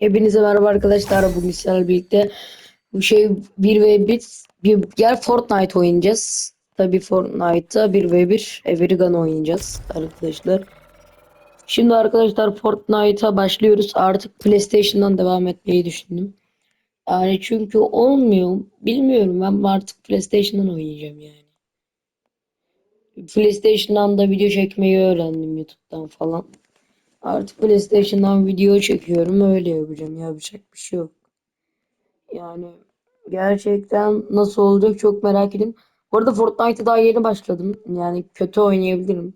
Hepinize merhaba arkadaşlar. Bugün sizlerle birlikte bu şey 1 ve 1 bir yer Fortnite oynayacağız. Tabii Fortnite'ta 1 ve 1 Everygun oynayacağız arkadaşlar. Şimdi arkadaşlar Fortnite'a başlıyoruz. Artık PlayStation'dan devam etmeyi düşündüm. Yani çünkü olmuyor. Bilmiyorum ben artık PlayStation'dan oynayacağım yani. PlayStation'dan da video çekmeyi öğrendim YouTube'dan falan. Artık PlayStation'dan video çekiyorum. Öyle yapacağım. Yapacak bir şey yok. Yani gerçekten nasıl olacak çok merak ediyorum. Bu arada Fortnite'a daha yeni başladım. Yani kötü oynayabilirim.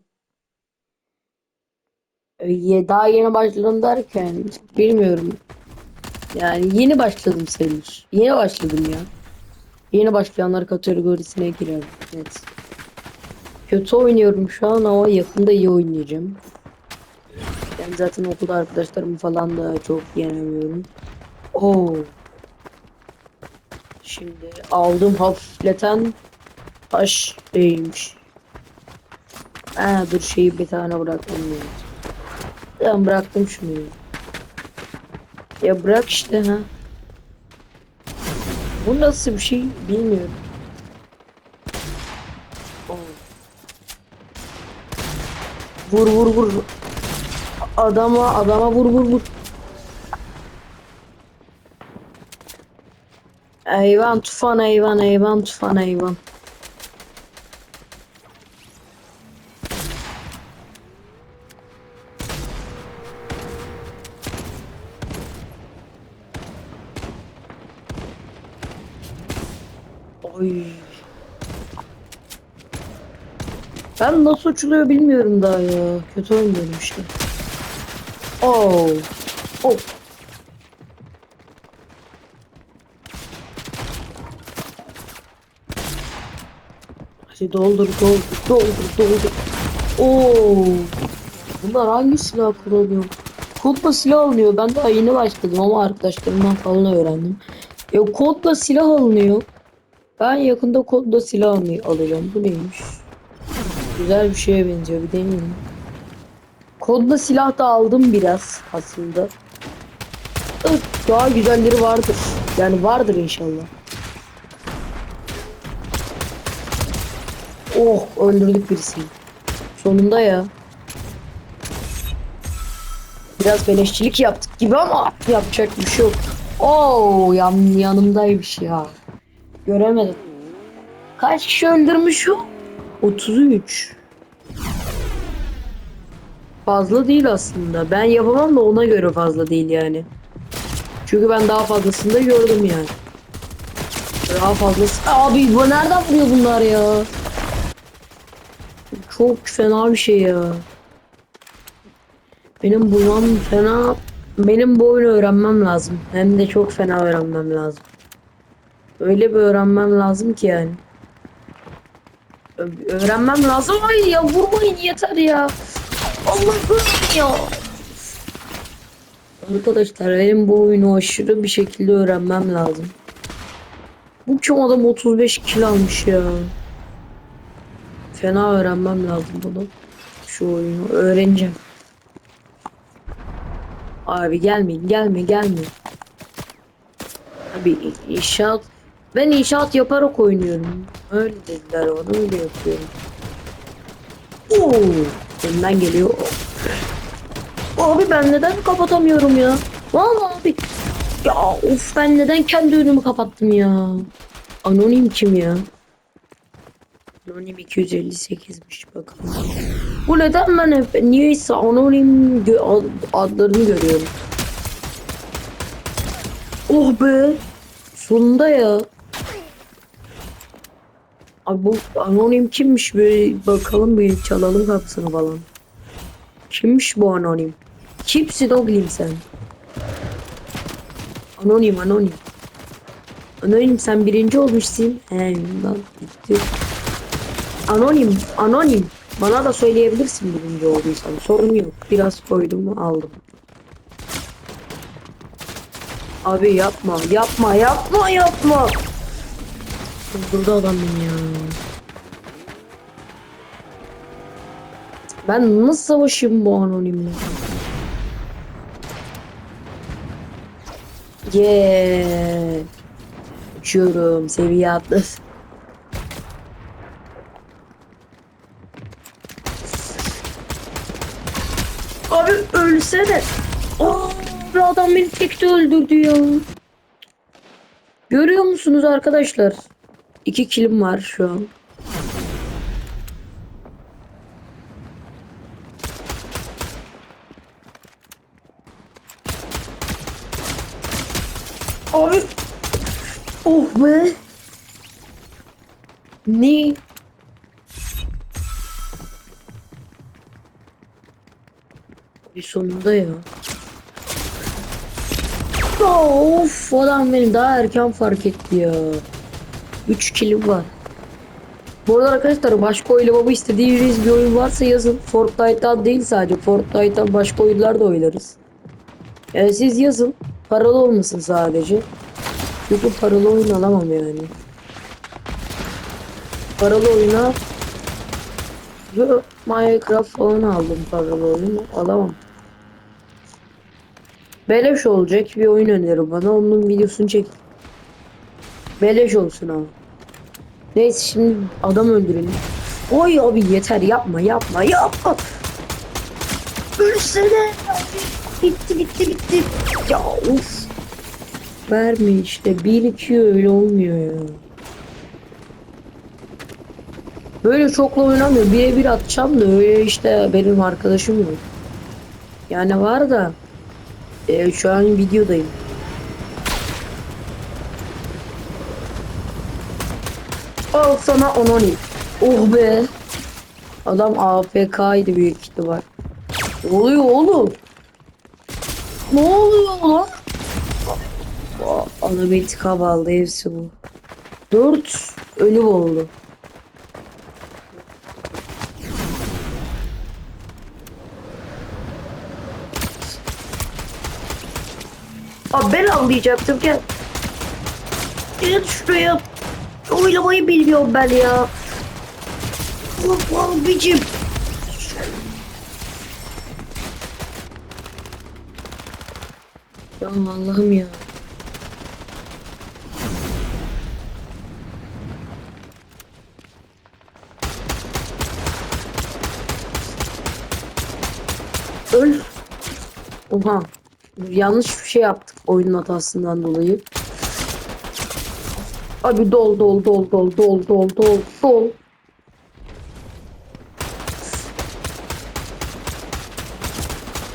Ee, Daha yeni başladım derken bilmiyorum. Yani yeni başladım sayılır. Yeni başladım ya. Yeni başlayanlar kategorisine girer. Evet. Kötü oynuyorum şu an ama yakında iyi oynayacağım. Ben zaten okulda arkadaşlarımı falan da çok yenemiyorum. Oo. Şimdi aldım hafifleten taş değilmiş. Ha dur şeyi bir tane bırakmam. Ben bıraktım şunu. ya. Bırak işte ha. Bu nasıl bir şey bilmiyorum. Vur vur vur. Adama adama vur vur vur. Eyvan tufan eyvan eyvan tufan eyvan. Oy. Ben nasıl uçuluyor bilmiyorum daha ya. Kötü oynuyorum işte. Oh. Oh. Hadi doldur doldur doldur doldur. Oo. Bunlar hangi silah kullanıyor? Kodla silah alınıyor. Ben daha yeni başladım ama arkadaşlarımdan falan öğrendim. Ya kodla silah alınıyor. Ben yakında kodla silah alacağım. Bu neymiş? Güzel bir şeye benziyor. Bir deneyeyim. Kodla silah da aldım biraz aslında. Daha güzelleri vardır. Yani vardır inşallah. Oh öldürdük birisini. Sonunda ya. Biraz beleşçilik yaptık gibi ama yapacak bir şey yok. Oo yan, yanımdaymış ya. Göremedim. Kaç kişi öldürmüş o? 33. Fazla değil aslında. Ben yapamam da ona göre fazla değil yani. Çünkü ben daha fazlasını da gördüm yani. Daha fazlası. Abi bu nereden vuruyor bunlar ya? Çok fena bir şey ya. Benim bulmam fena. Benim bu oyunu öğrenmem lazım. Hem de çok fena öğrenmem lazım. Öyle bir öğrenmem lazım ki yani. Ö- öğrenmem lazım. Ay ya vurmayın yeter ya. Allah'ım ya. Arkadaşlar benim bu oyunu aşırı bir şekilde öğrenmem lazım. Bu kim adam 35 kilo almış ya. Fena öğrenmem lazım bunu. Şu oyunu öğreneceğim. Abi gelmeyin gelme gelme. Abi inşaat ben inşaat yaparak oynuyorum. Öyle dediler bana öyle yapıyorum. Oo, elinden geliyor. Abi ben neden kapatamıyorum ya? Vallahi abi. Ya of ben neden kendi önümü kapattım ya? Anonim kim ya? Anonim 258'miş bakalım. Bu neden ben hep niyeyse anonim adlarını görüyorum. Oh be. Sonunda ya. Abi bu anonim kimmiş bir bakalım bir çalalım kapısını falan. Kimmiş bu anonim? Kimsin oğlum sen? Anonim anonim. Anonim sen birinci olmuşsun. He lan gitti. Anonim anonim. Bana da söyleyebilirsin birinci olduysan. Sorun yok. Biraz koydum aldım. Abi yapma yapma yapma yapma. Burada adam ya. Ben nasıl savaşayım bu anonimle? Yeah. Uçuyorum seviye atlas. Abi ölsene. Aa, bu adam beni tekte öldürdü ya. Görüyor musunuz arkadaşlar? İki kilim var şu an. Abi. Oh be. Ne? Bir sonunda ya. Of adam beni daha erken fark etti ya. 3 kilim var. Bu arada arkadaşlar başka oynamamı istediğiniz bir oyun varsa yazın. Fortnite'dan değil sadece. Fortnite'dan başka oyunlar da oynarız. Yani siz yazın. Paralı olmasın sadece. Çünkü paralı oyun alamam yani. Paralı oyuna Minecraft falan aldım paralı oyunu alamam. Beleş olacak bir oyun önerin bana onun videosunu çek. Beleş olsun ama. Neyse şimdi adam öldürelim. Oy abi yeter yapma yapma yapma. Ölsene. Bitti bitti bitti. Ya of. Verme işte. Bir iki öyle olmuyor ya. Böyle çokla oynamıyor. Birebir atacağım da öyle işte benim arkadaşım yok. Yani var da e, şu an videodayım. Al sana ononi. Oh be. Adam AFK'ydı büyük ihtimal. Ne oluyor oğlum? Ne oluyor lan? Aa, Adam intikam aldı hepsi bu. Dört ölüm oldu. Abi ben anlayacaktım gel. Gel şuraya. Oynamayı bilmiyorum ben ya. Bak abicim. Ya Allah'ım ya. Öl. Oha. Yanlış bir şey yaptık oyunun hatasından dolayı. Abi dol dol dol dol dol dol dol dol.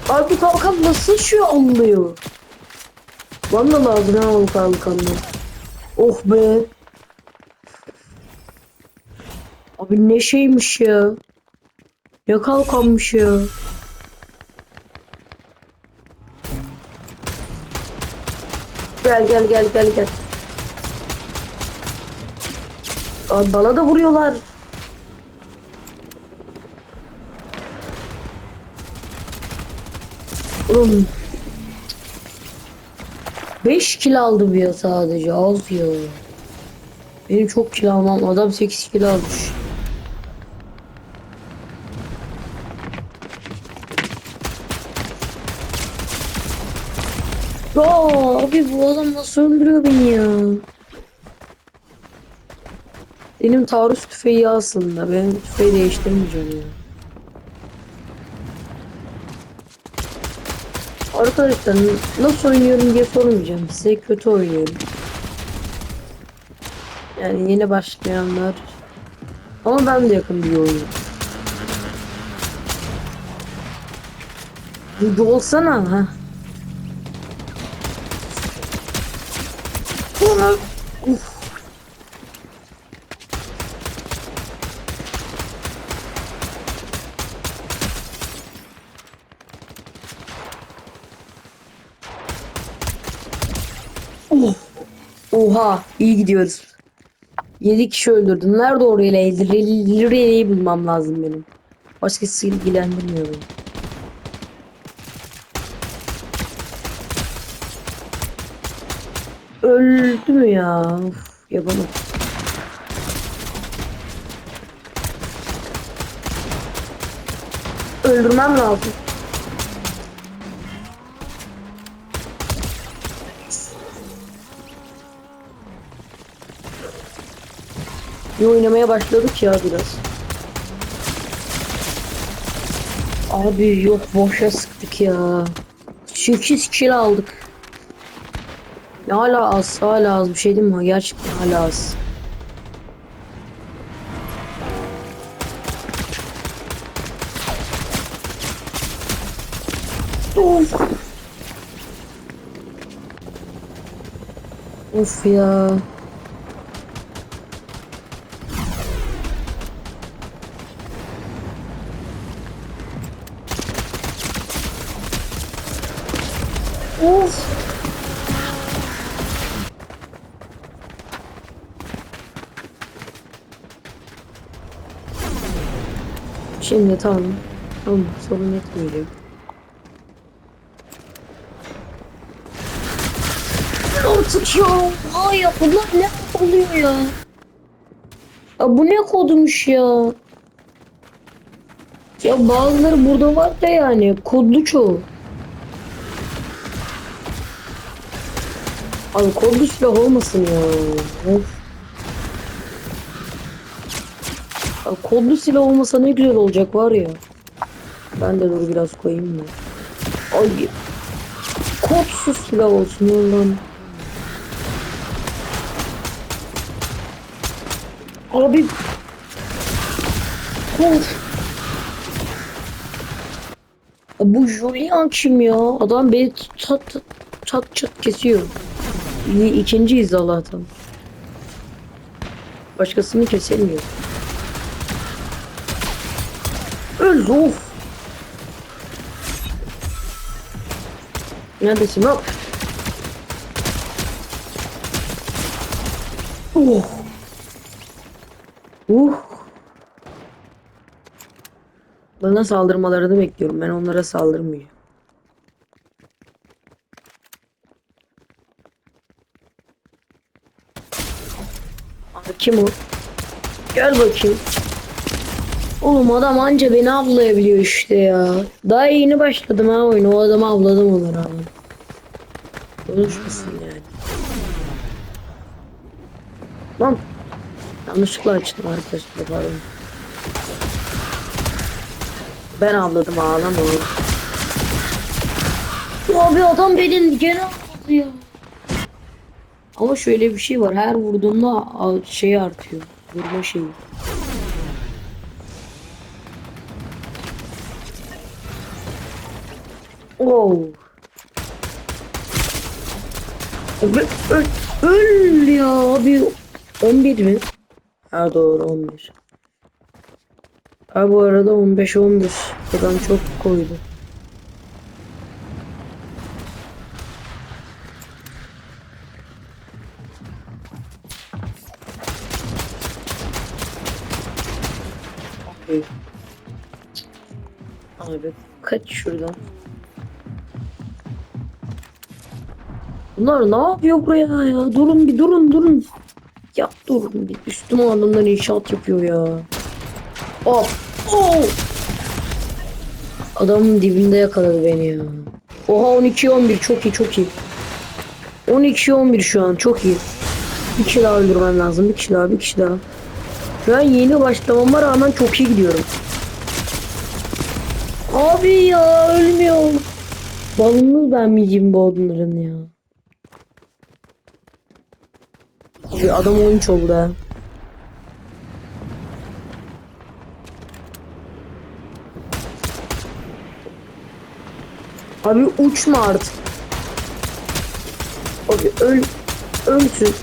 Abi kalkan nasıl şu anlıyor? Bana lazım ha o kalkanı. Oh be. Abi ne şeymiş ya. Ne kalkanmış ya. Gel gel gel gel gel. Abi bana da vuruyorlar. Oğlum. 5 kilo aldım ya sadece az ya. Benim çok kilo almam. Adam 8 kilo almış. Ya abi bu adam nasıl öldürüyor beni ya? Benim taarruz tüfeği aslında. Ben tüfeği değiştirmeyeceğim ya. Arkadaşlar nasıl oynuyorum diye sormayacağım. Size kötü oynuyorum. Yani yeni başlayanlar. Ama ben de yakın bir oyun. Olsana ha. Oha iyi gidiyoruz. 7 kişi öldürdüm. Nerede oraya Lira'yı bulmam lazım benim. Başkası ilgilendirmiyor. Öldü mü ya? Uf, yapamadım. Öldürmem lazım. İyi oynamaya başladık ya biraz. Abi yok boşa sıktık ya. 8 kill aldık. Hala az hala az bir şey değil mi? Gerçekten hala az. Of. Of ya. Tamam. Tamam sorun etmeyecek. Artık ya. Ay ya bunlar ne oluyor ya? Ya bu ne kodmuş ya? Ya bazıları burada var da yani kodlu çoğu. Abi kodlu silah olmasın ya. Of. Abi kodlu silah olmasa ne güzel olacak var ya. Ben de dur biraz koyayım da. Ay. Kodsuz silah olsun ondan. Abi. Kod. Bu Julian kim ya? Adam beni çat çat çat kesiyor. İyi, İkinciyiz Allah'tan. Başkasını kesemiyor. Öl of. Neredesin lan? Oh. Uh. Bana saldırmalarını bekliyorum. Ben onlara saldırmayacağım. Abi kim o? Gel bakayım. Oğlum adam anca beni avlayabiliyor işte ya. Daha yeni başladım ha oyunu. O adamı avladım ona rağmen. Konuşmasın yani. Lan. Yanlışlıkla açtım arkadaşlar pardon. Ben avladım ağlama oğlum. Abi adam beni gene avladı ya. Ama şöyle bir şey var. Her vurduğumda şey artıyor. Vurma şeyi. Oh. Abi öl, ya abi. 11 mi? Ha doğru 11. Ha bu arada 15 11. Adam çok koydu. Abi. Abi kaç şuradan. Bunlar ne yapıyor buraya ya? Durun bir durun durun. Ya durun bir. Üstüme adamlar inşaat yapıyor ya. Hop. Oh. Adamın dibinde yakaladı beni ya. Oha 12 11 çok iyi çok iyi. 12 11 şu an çok iyi. Bir kişi daha öldürmem lazım. Bir kişi daha bir kişi daha. An yeni başlamama rağmen çok iyi gidiyorum. Abi ya ölmüyor. Balını ben miyim bu adamların ya. Abi adam 13 oldu. Abi uçma artık. Abi öl ölsün.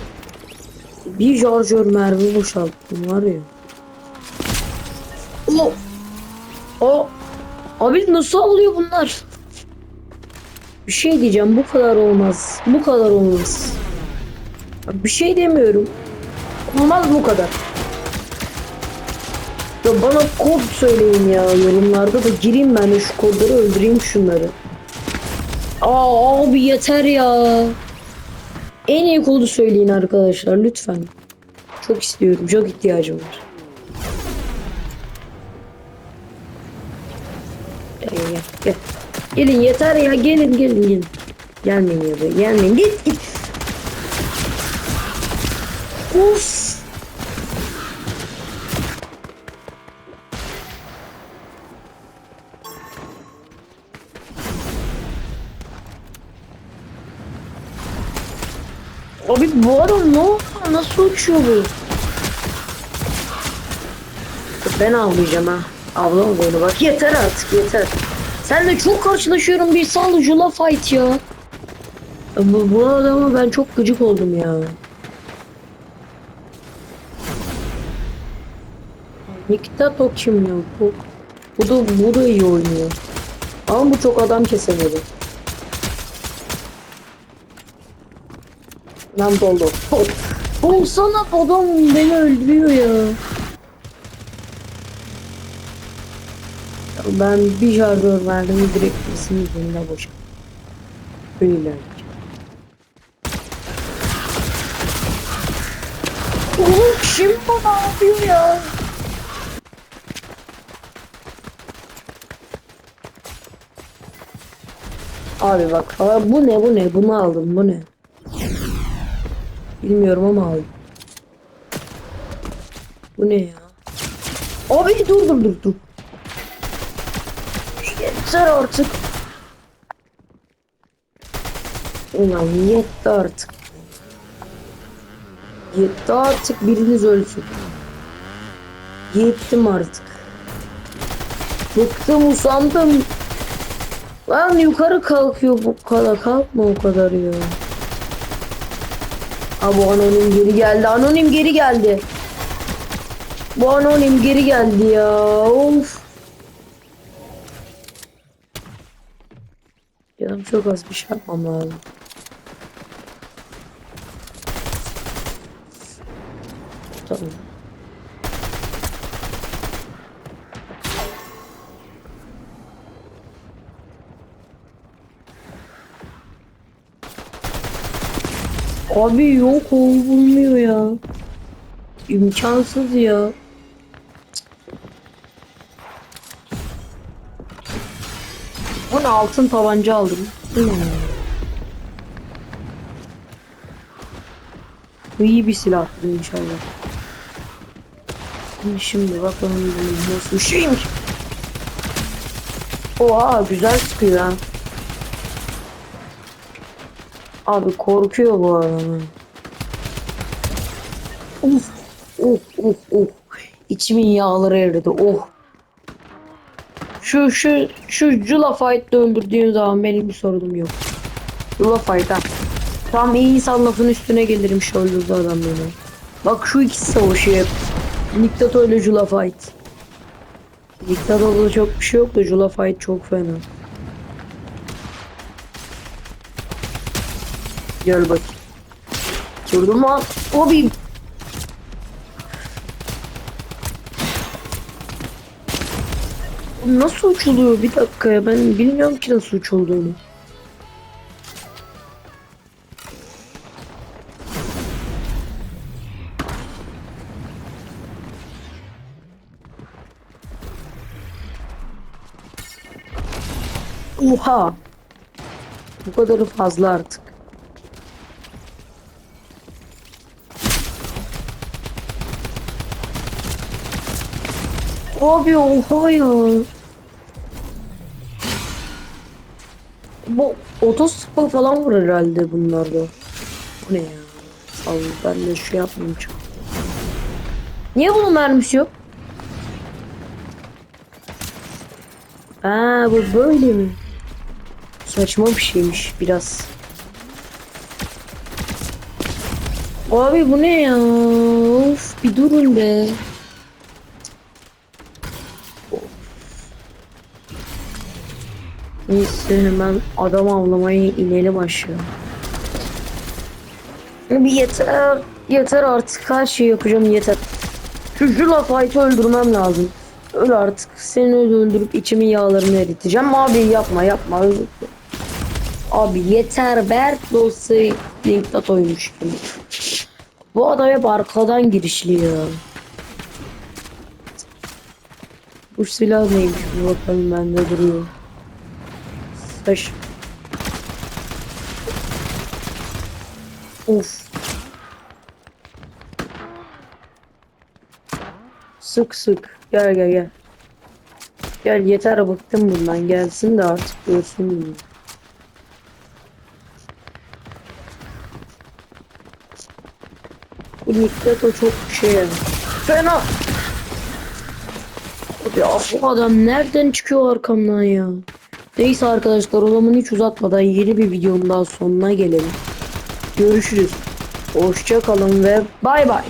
Bir şarjör mermi boşalttım var ya. O. O. Abi nasıl oluyor bunlar? Bir şey diyeceğim bu kadar olmaz. Bu kadar olmaz. Bir şey demiyorum. Olmaz bu kadar. Ya bana kod söyleyin ya yorumlarda da gireyim ben de şu kodları öldüreyim şunları. Aa abi yeter ya. En iyi kodu söyleyin arkadaşlar lütfen. Çok istiyorum. Çok ihtiyacım var. Gel gel gel. gel. Gelin yeter ya gelin gelin gelin. Gelmeyin ya da gelmeyin. Git git. Uf. Abi bu adam ne oldu? Nasıl uçuyor bu? Ben avlayacağım ha. Avlam bunu bak. Yeter artık yeter. Senle çok karşılaşıyorum bir salıcıla fight ya. Bu, bu adama ben çok gıcık oldum ya. Nikita kim ya? Bu, bu da bu da iyi oynuyor. Ama bu çok adam kesemedi. Lan dolu. Olsana adam beni öldürüyor ya. Ben bir şarjör verdim direkt kesin yüzünde boş. Öyle. Oğlum kim bu ne yapıyor ya? Abi bak aa, bu ne bu ne bunu aldım bu ne? Bilmiyorum ama aldım. Bu ne ya? Abi dur dur dur dur. Yeter artık. Ulan yetti artık. Yetti artık biriniz ölsün. Yettim artık. Bıktım usandım. Lan yukarı kalkıyor bu kadar kalkma o kadar ya. Ha bu anonim geri geldi. Anonim geri geldi. Bu anonim geri geldi ya. Of. Canım çok az bir şey yapmam lazım. Tamam. Abi yok olmuyor ya. İmkansız ya. Ne altın tabanca aldım. Bu iyi bir silah inşallah. Şimdi bakalım nasıl şeymiş. Oha güzel sıkıyor ha. Abi korkuyor bu adam. Uf, uf, uf, uf. İçimin yağları eridi. Oh. Şu şu şu Jula Fight'ı öldürdüğün zaman benim bir sorunum yok. Jula Fight ha. Tam iyi insan lafın üstüne gelirim şu öldürdü adam beni. Bak şu ikisi savaşıyor hep. Diktatör ile Jula Fight. Diktatörde çok bir şey yok da Jula Fight çok fena. Gel bak. Durdum mu? Abi. Nasıl uçuluyor? Bir dakika ya ben bilmiyorum ki nasıl uçulduğunu. Oha. Bu kadarı fazla artık. Abi ya. Bu otospa falan var herhalde bunlarda. Bu ne ya? Ol, ben de şey yapmayayım çok. Niye bunun mermisi yok? Aa bu böyle mi? Saçma bir şeymiş biraz. Abi bu ne ya? Of bir durun be. Neyse hemen adam avlamaya inelim aşağı. Bir yeter. Yeter artık her şeyi yapacağım yeter. Şu Jula Fight'ı öldürmem lazım. Öl artık. Seni öldürüp içimin yağlarını eriteceğim. Abi yapma yapma. Abi yeter Bert dosyayı linktat oymuş gibi. Bu adam hep arkadan girişli ya. Bu silah neymiş bir bakalım bende duruyor. Saç. Of. Sık sık. Gel gel gel. Gel yeter bıktım bundan. Gelsin de artık görsün bunu. Bu Nikleto çok şey yani. Fena. Ya bu adam nereden çıkıyor arkamdan ya? Neyse arkadaşlar o zaman hiç uzatmadan yeni bir videonun daha sonuna gelelim. Görüşürüz. Hoşça kalın ve bay bay.